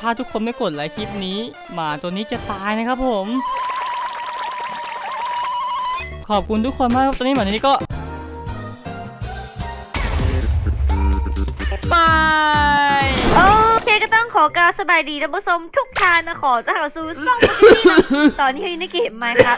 ถ้าทุกคนไม่กดไลค์คลิปนี้หมาตัวนี้จะตายนะครับผม ขอบคุณทุกคนมากครับตอนนี้หมาตัวนี้ก็บายโอเคก็ต้องขอกล่าวสบายดีท่านผู้ชมทุกท่านนะขอจะเข้าสู่ซ่องวันนี้นะตอนนี้เขาอยู่ในเกมไหมครับ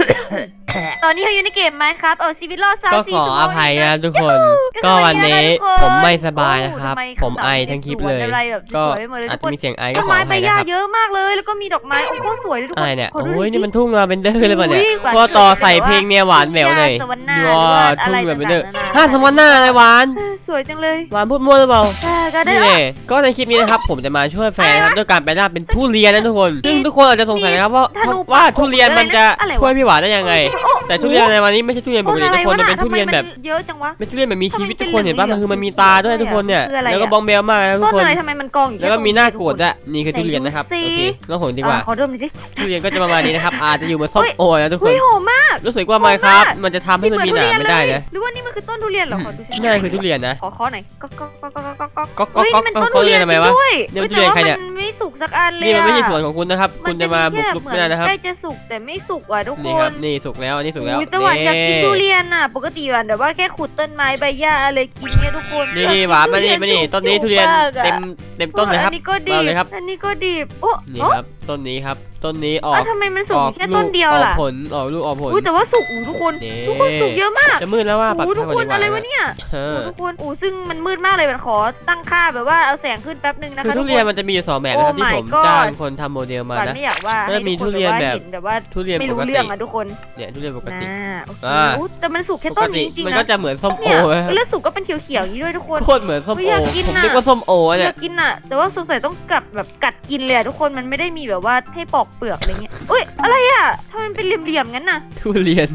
ตอนนี้เขาอยู่ในเกมไหมครับเอาชีวิตรอดสาวก็สี่ขอชั่วโมองภัยนะทุกคนก็ก็วันนี้ทุกคนผมไม่สบายนะครับโอ้ทำไมผมไอข้างหลังทั้งคลิปเลยมีสวนอะไรแบบสก็วยๆไปหมดเลยอาจทุกคนจะมีเสียงไอก็ต้นขอไม้อใบภัยหญ้านะครับเยอะมากเลย แล้วก็มีดอกไม้โอ้โหสวยเลยทุกคอะไรนเนี่ยขดูโอ้ยสินี่มันทุ่งลาเวนเดอร์เลยป่ะเนี่ยอุ้ยหวานก็ต่อใส่แบบว่าเพลงเนี่ยหวานแหววหน่อยสวรรค์หน้าว้าหรือว่าอะไรทุ่งลาเวนเดอร์ต่างๆนานาห้าสวรรค์หน้าอะไรหวานเออสวยจังเลย หวานพูดมั่วหรือเปล่าแต่ก็ได้นี่แน่ก็ในคลิปนี้นะครับผมจะมาช่วยแฟนนะครับด้วยการไปล่าเป็นทุเรียนนะทุกคน ซึ่งทุกคนอาจจะสงสัยนะครับว่าธนูว่าทุเรียนมันจะอะไรวะช่วยพี่หวานได้ยังไงโอ้ แต่ทุเรียนในวันนี้ไม่ใช่ทุเรียนปกติทุกคนมันเป็นทุเรียนแบบทำไมมัเยอะจังวะเป็นทุเรียนแบบมีชีวิตทำไมทุกคนเห็นป่ะเป็มันนคือมันมีเหลืองๆตาด้วยทุกคนเนี่ยคืออะไรอะแล้วก็บองเบลมากนะทุต้กนคนอะไรทำไมมันกองอยู่แล้วก็ค่ตรงมีหน้ากดอะนี่คือทุเรียนนะครับไหนดูโอสิเคแล้วผมดีกว่าอะขอดมหน่อยสิทุเรียนก็จะประมาณนี้นะครับอาจจะอยู่เหมาส้มโอนะทุกคเฮ้นยหอมมากรู้สึกว่าไมครับมันจะทำให้มันมีหนามไม่ได้นะหรือว่านี่มันคือต้นทุเรียนเหรอขอดูสินี่คือทุเรียนนะขอขอหน่อยก็ก็ก็ก็ก็ก็ก็ก็เฮ้ยก็มันก็ต้นเขาทุเรีเรียยนนทำไมจริงวะด้วยนี่มันแต่ว่าทุเรียนใครเนี่ยมันไม่สุกสักอันเลยนี่มันไม่ใช่อะสวนของคุณนะครับ คุณจะมาบุกรุกไม่ได้นะครับใกล้จะสุกแต่ไม่สุกว่ะทุกคนี่ครับนนี่สุกแล้วอันนี้สุกแล้วอุ๊ยแต่หวานอยากกินทุเรียนน่ะ ปกติหวานแต่ว่าแค่ขุดต้นไม้ใบหญ้าอะไรกินเนี่ยทุกคนนี่นี่หวานมานี่มานี่ต้นนี้ทุเรียนเต็มเต็มต้นเลยครับอันนี้ก็ดีมาเลยครับ อันนี้ก็ดีโอ้นี่โอ้ครับต้นนี้ครับ ต้นนี้อออะกทำไมมันสุอกอกแค่ลูต้นกเดียวออกล่ะผลออกลูกออกผลอุ้ยแต่ว่าสุกอู้ทุกคนนี่ทุกคนสุกเยอะมากจะมืดแล้วว่าปรับอู้ทุกค่าคนก่าอะไรดีกวะเนี่ยเออทุกคนอู้ซึ่งมันมืดมากเลยมันขอตั้งค่าแบบว่าเอาแสงขึ้นแป๊บนึงนะคะคือทุทุกเรีคยนนมันจะมีอยู่สองแบบนะครับ Oh ที่ my ผม god จ้างคนทำโมเดลมาหวานนะไม่อยากว่าก็ให้จะมีทุกคนทุเรียนแบบว่าแบบเห็นแบบว่าทุเรียนไม่ปรู้กเรื่ติองอะทุกคนเนี่ยทุเรียนปกติอ่าโอเคอ่าอู้แต่มันสุกแค่ปต้กนตินี้จริงมันๆก็นะจะเหมือนส้มโอเนี่ยนะแล้วสุกก็เป็นเขียวๆอย่างนี้ด้วยทุกคนโคตรเหมือนส้มเฮ้ยโออยากกินผมน่ะนึกว่าส้มโออเนี่ยยากกินอะแต่ว่าสงสัยต้องกัดแบบกัดกินเลยอะทุกคนมันไม่ได้มีแบบว่าให้ปอกเปลือกอะไรเงี้ยอุ้ยอะไรอะทำไมมันเป็นเหลี่ยมๆงั้นน่ะ ทุเรียน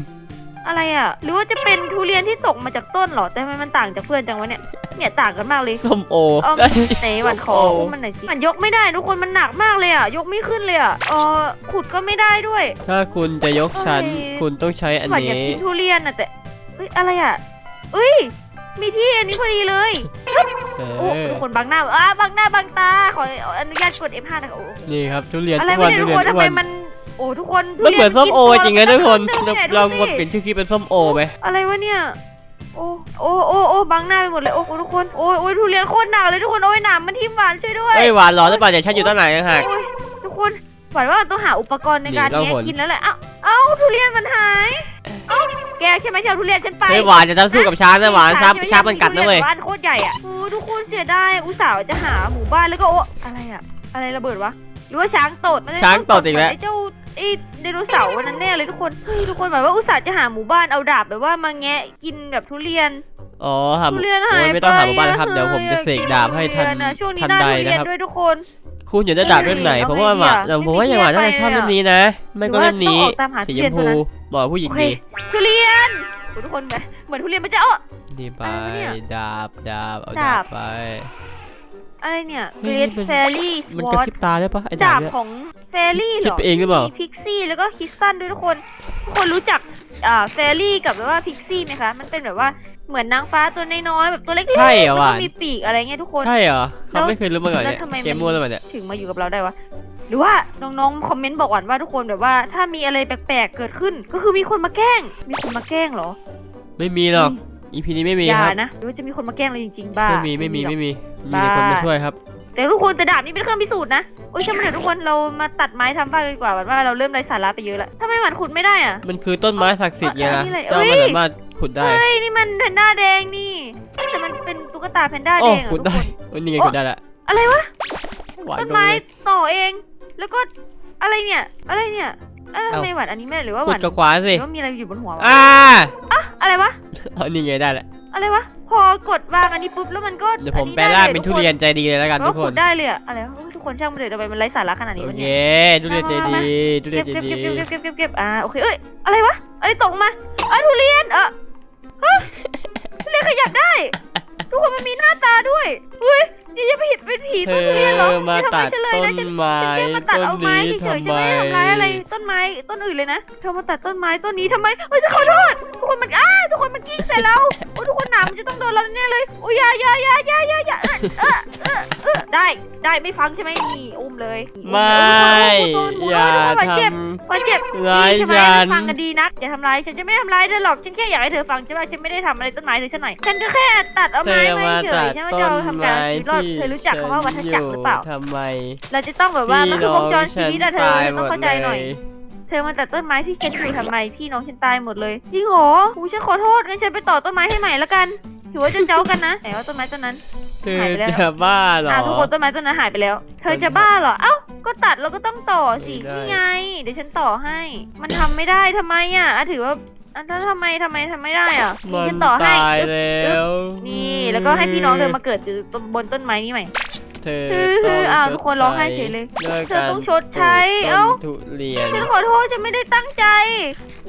อะไรอะ หรือว่าจะเป็นทุเรียนที่ตกมาจากต้นเหรอ แต่ทำไมมันต่างจากเพื่อนจังวะเนี่ย เนี่ยต่างกันมากเลยส้มโอเออได้ ไหนหวันขออุ้มมันหน่อยสิ มันยกไม่ได้ทุกคนมันหนักมากเลยอะ ยกไม่ขึ้นเลยอะเออขุดก็ไม่ได้ด้วย ถ้าคุณจะยกชั้น โอเคคุณต้องใช้อันหวันอยากนี้ กินทุเรียนอะแต่เอ้ยอะไรอะเอ้ย มีที่อันนี้พอดีเลย เอโอ้อทุกคนบังหน้าอะบังหน้าบังตา ขออนุญาตกด F5 นะคะโอ้นี่ครับทุเรียนอะไรอ้ววะนเนี่ยทุทุกเรียคนนทำไมอ้วนมัน โอ้ทุกคนมันเหมือนส้มโอจริงๆนะทุกคนทุเราเรียนเราดูมาสิเปลี่ยนชื่อคลิปเป็นส้มโอไหมอะไรวะเนี่ย โอ้โอ้โอ้โอ้บังหน้าไปหมดเลย โอ้โอ้ทุกคน โอ้ยโอ้ยทุเรียนโคตรหนักเลยทุกคน โอ้ยหนามมันทิ่มหวานช่วยด้วย เอ้ยหวานร้อนหรือเปล่าเดี๋ยวฉันอยู่ต้นไหนนะฮะ โอ้ยทุกคนหวานว่าต้องหาอุปกรณ์ในการนี่เราแงะหน กินแล้วแหละ เอ้า เอ้าทุเรียนมันหาย เอ้า แกใช่ไหมที่เอาทุเรียนฉันไปเฮ้ยหวานจะต้องสู้กับช้างนะหวานช้างช้างมันกัดนะเว้ยบ้านโคตรใหญ่อะโอ้ทุกคนเสียดายอุตส่าห์จะหาหมู่บ้านแล้วก็โอ้อะไรอะ อะไรระเบิดวะหรือว่าช้างตดมันช้างตดอีกแล้วไอ้เจ้าไอ้ไดโนเสาร์วันนั้นแน่เลยทุกคนเฮ้ยทุกคนแบบว่าอุตส่าห์จะหาหมู่บ้านเอาดาบแบบว่ามาแงะกินแบบทุเรียนอ๋อหาหทุมู่เรียนหาโอ้ยยไปไม่ต้องหาหมู่บ้านแล้วครับเดี๋ยวผมจะเสกดาบให้ทันทุเรียอะช่วงนี้ทันหน้าใดทุเรียนะครับด้วยทุกคนคุณอยากได้ดาบเล่มไหนเอาผมว่าหไงวาดีอะผมว่าอย่างหวานน่าจะชอบไม่เล่มมีนี้นะ ไม่ก็เล่มนี้หรือว่าต้องออกตามหาสีทุชเรียมนพู เท่านั้นเหมาะกับผู้หญิงโอเคดีทุเรียนโอ้ทุกคนแบบเหมือนทุเรียนมันจะเอ้อนี่ไปอะไรวะเนี่ยดาบดาบเอาดาดาบ บไป อะไรเนี่ยเฮ้เกยรดมันแฟรี่สมันวกระอตพริบตาได้ปะไอ้ดาดาบบเนี่ย ของแฟรี่เหรคิดอไปเองหรือเปล่ามี พิกซี่แล้วก็คริสตันด้วยทุกคนทุกคนรู้จักอ่าแฟรี่กับแบบว่าพิกซี่ไหมคะ มันเป็นแบบว่าเหมือนนางฟ้าตัวน้อยๆแบบตัวเล็กๆใช่เหรอแล้ววะก็มีปีกอะไรเงี้ยทุกคน ใช่เหรอแล้เขาวไม่เคยรู้มาก่อนแล้วเนี่ยทำไมมัน เกมมั่วแล้วมันเนี่ย ถึงมาอยู่กับเราได้วะ หรือว่าน้องๆคอมเมนต์บอกหวานว่าทุกคนแบบว่า ถ้ามีอะไรแปลกๆเกิดขึ้น ก็คือมีคนมาแกล้ง มีคนมาแกล้งเหรอไม่มีหรอกอีพีนี้ไม่มีอย่าครับนะหรือว่าจะมีคนมาแกล้งเราจริงๆบ้าไม่มีไม่มีหรอก ไม่มีมีบ้าแต่คนมาช่วยครับ แต่ทุกคนแต่ดาบนี้เป็นเครื่องพิสูจน์นะโอ้ยช่างมันเถอะทุกคนเรามาตัดไม้ทำบ้านกันดีกว่าหวานว่าเราเริ่มไร้สาระไปเยอะแล้วทำไมหวานขุดไม่ได้อะ มันคือต้นไม้ศักดิ์สิทธิ์ไงเออนะอันนี้เลยเจ้าเอ้มันย สามารถขุดได้ เฮ้ยนี่มันแพนด้าแดงนี่แต่มันเป็นตุ๊กตาแพนด้าโอ้แดงเหรอขุดทุกได้คนเออนี่ไงโอ้ขุดได้ละอะไรวะหวานต้นก็ไม้เลยต่อเอง แล้วก็อะไรเนี่ย อะไรเนี่ยแล้วทำไมหวานอันนี้ไม่ได้หรือว่าหขุดวานกับขวาหสิรือว่ามีอะไรอยู่บนหัววะอ่าอะไรวะ เอานี่ไงได้ละอะไรวะ พอกดวางอันนี้ปุ๊บแล้วมันก็เดี๋ยวผมอัแปลร่างเป็นทุเรียนใจดีเลยแล้วกันก็ทุกคขุนดได้เลยอะอะไรวะเฮ้ยทุกคนช่างมันเถอะทำไมมันไร้สาระขนาดนี้โอวะเค เนี่ย ทุเรียนใจดี ทุเรียเก็นบใจเก็บดี เก็บเก็บเก็บเก็บเก็บอ่าโอเคเอ้ยอะไรวะอะไรตกมาอะทุเรียนเออฮะทุเรียนขยับได้ ทุกคนมันมีหน้าตาด้วยเฮ้ยจ นี่จะไปเห็นเป็นผีเธต้นอทุเรียนเหรอมาจะทำตัร้ายดฉันเลยต้นะนฉันไม้ฉันแค่มาตัดต้นเอาไม้นี้เฉยๆฉันทำไมไม่ได้ทำร้ายอะไรต้นไม้ต้นอื่นเลยนะเธอมาตัดต้นไม้ต้นนี้ทำไมเฮ้ยฉันขอโทษทุกคนมันอ้าทุกคนมันกิ้งใส่เราโอ้ทุกคนหนามนจะต้องโดนเราแน่เลยโอ้ยอยาอยาอยาอยาอยาอยาเออเออเออเออได้ได้ไม่ฟังใช่ไหมนี่อุ้มเลยนี่อุ้ไม่โดนหมูอย่าโดนหมูบาดทเจ็บบาดเจ็บำร้ายนี่ใช่ไหมฉัน ฟังกันดีนักอย่าทำร้ายฉันจะไม่ทำร้ายเธอหรอกฉันแค่อยากให้เธอฟังใช่ไหมฉันไม่ได้ทำอะไรต้นไม้เธอฉันหน่อยฉันก็แค่ตัดเอาเธไม้อมามาเฉตัยดฉันไม่ต้จะนเอาทำการไม้ชีวิตรอดที่เธอรู้จักคำว่าวัฏจักรหรือเปล่าทำไม เราจะต้องแบบว่ามันคือวงจรชีวิตอะเธอพี่ต้องเข้าใจหน่อย เธอมาตัดต้นไม้ที่ฉันอยู่ทำไม พี่น้องฉันตายหมดเลยจริงเหรออูฉันขอโทษงั้นฉันไปต่อต้นไม้ให้ใหม่ละกันถือว่าจะเจ้ากันนะไหนว่าต้นไม้ต้นนั้นเธอหายไปแล้วจะบ้าเหรออะทุกคนต้นไม้ต้นนั้นหายไปแล้ว เธอจะบ้าเหรอ เอ้า ก็ตัดแล้วก็ต้องต่อสิไม่ได้นี่ไง เดี๋ยวฉันต่อให้ มันทำไม่ได้ทำไมอะอะถือว่า อะแล้วทำไมทำไมทำไม่ได้อะนี่มัฉันนต่อให้ตายอึ๊บแล้วนี่แล้วก็ให้พี่น้องเธอมาเกิดอยู่บนต้นไม้นี้ใหม่ เธอคือต้องอ้าวทุกคนร้องไห้เฉยเลยด้วยเธอต้องการชดใช้ปลูกเอ้า ต้นทุเรียนฉันขอโทษฉันไม่ได้ตั้งใจ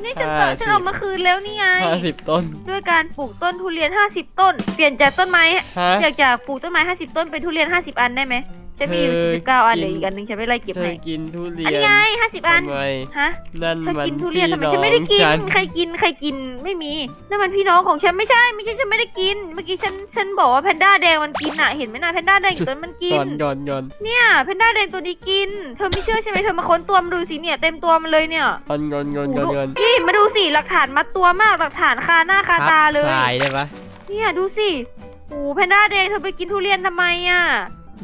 นี่ฉันต่อห้าสิบฉันเอามาคืนแล้วนี่ไง ห้าสิบต้นด้วยการปลูกต้นทุเรียน 50 ต้น เปลี่ยนจากต้นไม้ฮะอยากจากปลูกต้นไม้ 50 ต้นเป็นทุเรียน 50 อันได้ไหม ฉันมีอยู่เธอ49อันกินเหลืออีกอันหนึงฉันไม่ไล่เก็บเธอให้กินทุเรียอันนนี้ไง50อันทำไมฮะ นั่นเธอมันกินทุเรียนทำไมพี่ฉันไม่ได้กิน องใครกินใครกินไม่มีนั่นมันพี่น้องของฉันไม่ใช่ไม่ใช่ฉันไม่ได้กิน เมื่อกี้ฉันฉันบอกว่าแพนด้าแดงมันกินอะเห็นไหมนะแพนด้าแดงอยู่ต้นมันกิก่นอนก่อนก่อนเนี่ยแพนด้าแดงตัวนี้กิน เธอไม่เชื่อใช่ไหมเธอมาค้นตัวมันดูสิเนี่ยเต็มตัวมันเลยเนี่ยก่อนก่อนก่อนโอ้ก่อนโหก่อนนี่มาดูสิหลักฐานมัดตัวมากหลักฐานคาหน้าคาตาเลยถ่ายได้ปะเนี่ยดูสิโอ้แพนด้าแดงเธอไปกินทุเรียนทำไมอะ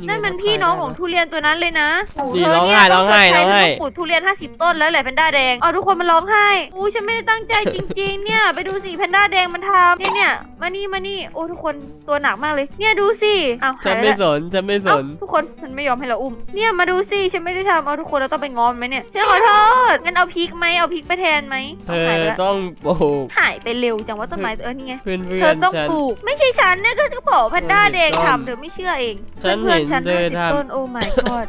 นั่นมันพี่น้องของทุเรียนตัวนั้นเลยนะโอ้นี่เธอร้องเนี่ไห้ยร้ต้อองงชไห้ดใช้ร้องเธอไห้ ต้องปลูกทุเรียน 50 ต้นแล้วแหละแพนด้าแดงเอาทุกคนมาร้องไห้โอ้ฉันไม่ได้ตั้งใจจริง ๆ เนี่ย ไปดูสิแพนด้าแดงมันทำเนี่ยเนี่ยมานี่มานี่โอ้ทุกคนตัวหนักมากเลย เนี่ยดูสิเอาหาฉัยนไปไม่แล้วสนฉันไม่สเอ้าน ทุกคนมันไม่ยอมให้เราอุ้ม เนี่ยมาดูสิฉันไม่ได้ทำเอาทุกคนเราต้องไปง้อมนไหมเนี่ยฉันขอโทษงั้นเอาพริกไหมเอาพริกไปแทนไหมเธเอาอหายไปแล้วต้องปลูกหายไปเร็วจังว่าต้นไม้เออนี่ไง เพื่อนเพื่เธออนต้องฉัน ปลูกไม่ใช่ฉันเนี่ยก็จะบอกแพนด้าแดงเธอต้องทำเธอไม่เชื่อเองฉันเพื่อนเห็นๆฉันเธอห้าสิบทำต้นโอ้ my god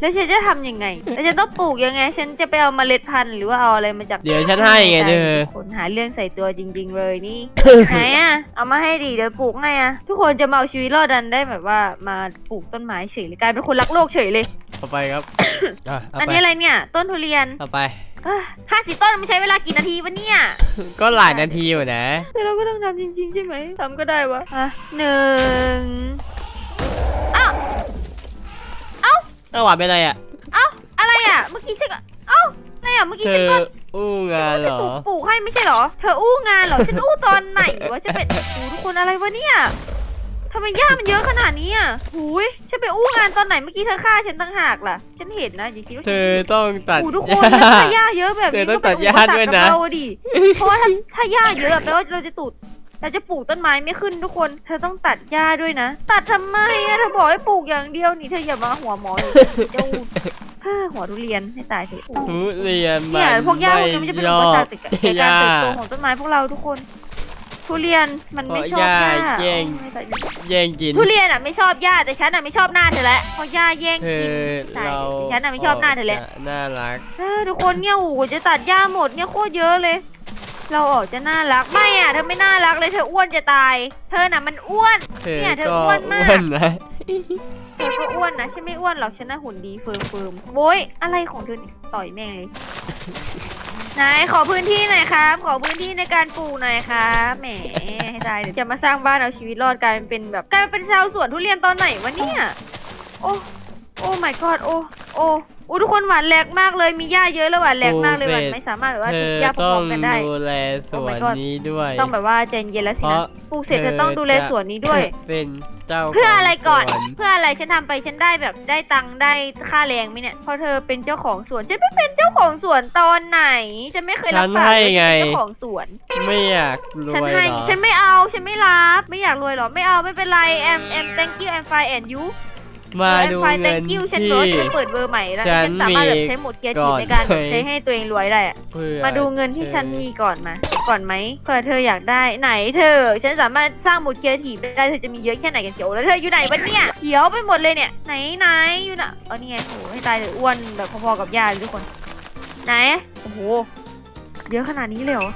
แล้วฉันจะทำยังไง แล้วฉันต้องปลูกยังไง ฉันจะไปเอาเมล็ดพันธุ์หรือว่าเอาอะไรมาจากเดี๋ยวฉันให้ไงเธอ คนหาเรื่องใส่ตัวจริง ๆ เลยนี่ ไหนอะเอามาให้ดีเดี๋ยวปลูกไงอะทุกคนจะมาเอาชีวิตรอดดันได้แบบว่ามาปลูกต้นไม้เฉยเลยกลายเป็นคนรักโลกเฉยเลยเอาไปครับอะเอาอันไปนี้อะไรเนี่ย ต้นทุเรียนเอาไป ห้าสิบต้นมันใช้เวลากี่นาทีวะเนี่ย ก็หลายนาทีอยู่นะ แต่เราก็ต้องทำจริง ๆ ใช่ไหมทำก็ได้วะอะหนึ่ง อ้าวเอาหวานเป็นไรอะอะไรอะ เมื่อกี้ฉันก็เอ้าอะไรอะเมื่อกี้เธฉันอก็อู้งานเหรจะอถูกปลูกให้ไม่ใช่เหรอ เธออู้งานเหรอ ฉันอู้ตอนไหนวะฉันเป็นโอ้โหทุกคนอะไรวะเนี่ยทำไมหญ้ามันเยอะขนาดนี้อะหูยฉันไปอู้งานตอนไหนเมื่อกี้เธอฆ่าฉันตั้งหากล่ะ ฉันเห็นนะอย่าคิดว่าเธฉันอไม่เห็นต้องตัด โอ้โหทุกหคนญ้าถ้าหญ้าเยอะแบบเธนี้อต้องก็เป็นตัดหญ้าอุปสรรคด้วยกับนะเราอะดิเพราะว่าถ้าถ้าหญ้าเยอะแปลว่าเราจะตูด เราจะปลูกต้นไม้ไม่ขึ้นทุกคน เธอต้องตัดหญ้าด้วยนะ ตัดทำไมอะเธอบอกให้ปลูกอย่างเดียวนี่เธออย่ามาหัวหมอเลยเจ้าเฮ้อหัวทุเรียนให้ตายเถอะทุเรียนมัเนี่ยนพวกหญ้าพวกนี้มันจะเป็นอุปสรรคไม่ในชอบการหญ้าเติบโตของต้นไม้พวกเราทุกคน ทุเรียนมันไม่ชอบหญ้าเพราะหญ้าแย่งโอ้ไม่ตัดหญ้าแย่งกิน ทุเรียนอะไม่ชอบหญ้าแต่ฉันอะไม่ชอบหน้าเธอแล้วเพราะหญ้าแย่งเธกินอตายเราดิฉันน่ะไม่ชอบหน้าเธอแล้วน่ารักเออทุกคนเนี่ยโอ้โหจะตัดหญ้าหมดเนี่ยโคตรเยอะเลย เราออกจะน่ารักไม่อะเธอไม่น่ารักเลยเธออ้วนจะตาย เธอน่ะมันอ้วนเธอเนี่ยเธอก็อ้วนมากอ้วนนะเธอก็อ้วนนะฉันไม่อ้วนหรอกฉันน่ะหุ่นดีเฟิร์มเฟิร์มโว้ยอะไรของเธอเนี่ยต่อยแม่งเลยไหนขอพื้นที่หน่อยครับ ขอพื้นที่ในการปลูกหน่อยครับแหมให้ตายเดี๋ยวจะมาสร้างบ้านเอาชีวิตรอดกลายเป็นแบบกลายเป็นชาวสวนทุเรียนตอนไหนวะเนี่ยโอ้โอ้ my god โอ้โอ้โอ้ทุกคนหวานแหลกมากเลยมีหญ้าเยอะแล้วหวานแหลกมากเลยหวานไม่สามารถแบบว่าเธถูอกหญ้าพต้ร้อองมๆกันได้ดูแลสวน god นี้ด้วย ต้องแบบว่าใจเย็นแล้วสิเพนะราะปลูกเสร็จเธอต้องดูแลสวนนี้ด้วยเป็นเจ้าเพื่ออะไรก่อนขงสวนเพื่ออะไรฉันทำไปฉันได้แบบได้ตังค์ได้ค่าแรงไหมเนี่ยเพราะเธอเป็นเจ้าของสวนฉันไม่เป็นเจ้าของสวนตอนไหน ฉันไม่เคยรับปากเลยฉันเป็นเจ้าของสวนไม่อยากรฉันวยให้เหรอฉันไม่เอาฉันไม่รับ ไม่อยากรวยหรอไม่เอาไม่เป็นไรแอมแอม thank you I'm fine and you มาแอมดู fine เงิน thank you ฉันที่บอกว่าฉันเปิดเบอร์ใหม่แล้วฉันฉันสามารถแบบมีใช้โหมดเคียร์ก่ทีอนในการแบบเลยใช้ให้ตัวเองรวยได้อะเพื่อมาดูเงินที่ฉันมีก่อนมาก่อนไหมเผื่อเธออยากได้ไหนเธอ ฉันสามารถสร้างโหมดเคียร์ทีได้เธอจะมีเยอะแค่ไหนกันเขียวแล้วเธออยู่ไหนวะเนี่ยเขียวไปหมดเลยเนี่ยไหนไหนอยู่น่ะเออนี่ไงโอ้โหให้ตายเลยอ้วนแบบพอๆกับย่าเลยทุกคน ไหนโอ้โหเยอะขนาดนี้เลยเหรอ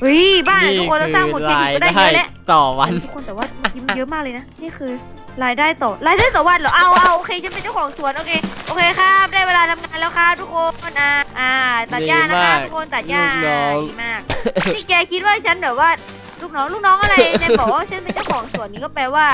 เฮ้ยบ้านอะทุกคนเราสร้างโหมดเคียร์ทีก็ได้เยอะแล้วต่อวันทุกคนแต่ว่าเมื่อกี้มันเยอะมากเลยนะนี่คือ รายได้ต่อรายได้ต่อวันเหรอเอาเอาโอเคฉันเป็นเจ้าของสวนโอเคโอเคครับได้เวลาทำงานแล้วครับทุกคนอ่าอ่าตัดหญ้านะคะทุกคนตัดหญ้าลูกน้อง ดีมากนี่แกคิดว่าฉันแบบว่าลูกน้องลูกน้องอะไรแกบอกว่าฉันเป็นเจ้าของสวนนี้ก็แปลว่า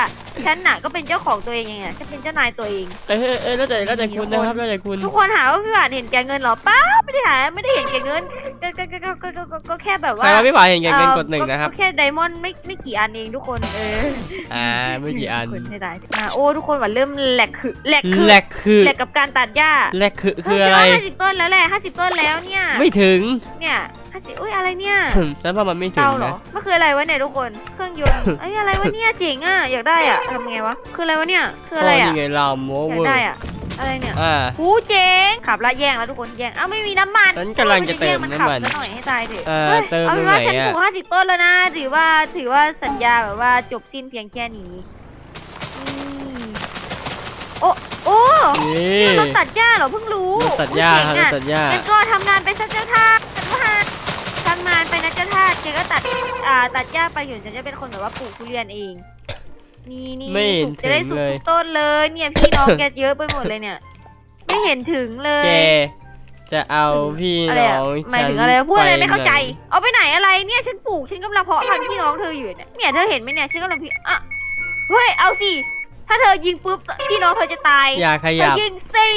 ฉันน่ะก็เป็นเจ้าของตัวเองไงฉันเป็นเจ้านายตัวเอง เออเออเออแล้วแต่แล้วแต่คุณนะครับแล้วแต่คุณทุกคนหาว่าพี่หวานเห็นแกเงินเหรอเป้าไม่ได้หาไม่ได้เห็นแกเงินก็ก็ก็ก็ก็ก็ก็แค่แบบใครว่าว่าพี่ผาเห็นแก่เงินเอ่อกดหนึ่งนะครับ ก็แค่ไดมอนด์ไม่ไม่กี่อันเองทุกคนเอออ่าไม่กี่อันคนไม่ได้อ่าโอ้ทุกคนหวานเริ่มแหลกคือแหลกคือแลกคือแหลกกับการตัดหญ้าแลกคือคืออะไรห้าสิบต้นแล้วแหละห้าสิบต้นแล้วเนี่ยไม่ถึงเนี่ยห้าสิบอุ้ยอะไรเนี่ยฉันว่ามันไม่ถึงเตาเหรอนะมันคืออะไรวะเนี่ยทุกคนเครื่องยนต์เอ้ยอะไรวะเนี่ยเจ๋งอะอยากได้อะทำไงวะคืออะไรวะเนี่ยคืออะไรอ๋ออะนี่ไงเราโมอยาเวกอได้ร์อะอะไรเนี่ยอ่า หูเจ๋งขับละแย่งแล้วทุกคนแย่งเอ้าไม่มีน้ำมันฉันกำลังจะเติมขับน้ำมันซะหน่อยให้ตายเถอะเออเฮ้ยเติมเอาเป็นตรงว่าไหนฉันอะปลูกห้าสิบต้นแล้วนะถือว่าถือว่าสัญญาแบบว่าจบสิ้นเพียงแค่นี้นี่โอ้โอ้ นี่รถตัดหญ้าเหรอเพิ่งรู้รถตัดหญ้าอุ๊ครับเจ๋งรถอะตัดหญ้างั้นก็ทำงานไปสักเจ้าท่าสักท่า ทำงานไปนะเจ้าท่าแกก็ตัดอ่าตัดหญ้าไปอยู่ฉันจะเป็นคนแบบว่าปลูกทุเรียนเอง นี่นี่ไม่เห็นสุกจะได้ถึงสุกเลย ทุกต้นเลยเนี่ยพี่น้องแกเยอะไปหมดเลยเนี่ย ไม่เห็นถึงเลยแกจะเอาพี่อะไรน้อะองหมายฉันถึงอะไรพูดอะไรไม่เข้าใจ ปหนเอาไปไหนอะไรเนี่ยฉันปลูกฉันกำลังเพาะพันธุ์พี่น้องเธออยู่เนี่ยเนี่ยเธอเห็นไหมเนี่ยฉันกำลังพี่อะเฮ้ยเอาสิถ้าเธอยิงปุ๊บพี่น้องเธอจะตายอย่าขเธยัอบ ยิงสิ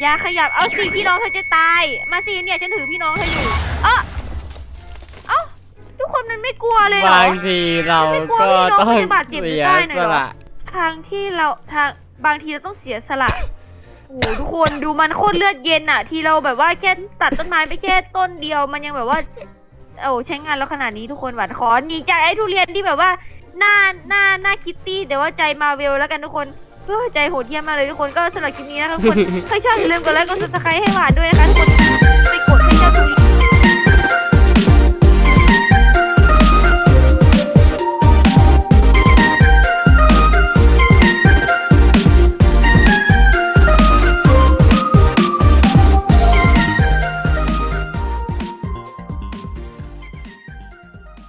อย่าขยับเอาสิพี่น้องเธอจะตาย มาสิเนี่ยฉันถือพี่น้องเธออยู่เอ้อ ไม่กลัวเลยเหรอบางทีเราก็ไม่กลัวต้องพี่น้องจะบาดเจ็บเสียได้หน่อยสเหรอละทางที่เราทางบางทีเราต้องเสียสละโอ้โหทุกคนดูมันโคตรเลือดเย็นอะที่เราแบบว่าแค่ตัดต้นไม้ไปแค่ต้นเดียวมันยังแบบว่าโอ้ใช้งานแล้วขนาดนี้ทุกคนหวานขอหนีจากไอ้ทุเรียนที่แบบว่าหน้าหน้าหน้าคิตตี้แต่ว่าใจมาเวลแล้วกันทุกคนเฮ้ยใจโหดเยี่ยมมากเลยทุกคนก็สำหรับคลิปนี้นะคะทุกคนใครชอบอย่าลืมกดไลค์กดซับสไครต์ให้หวานด้วยนะคะทุกคนไปกดให้เจ้าทุเรียน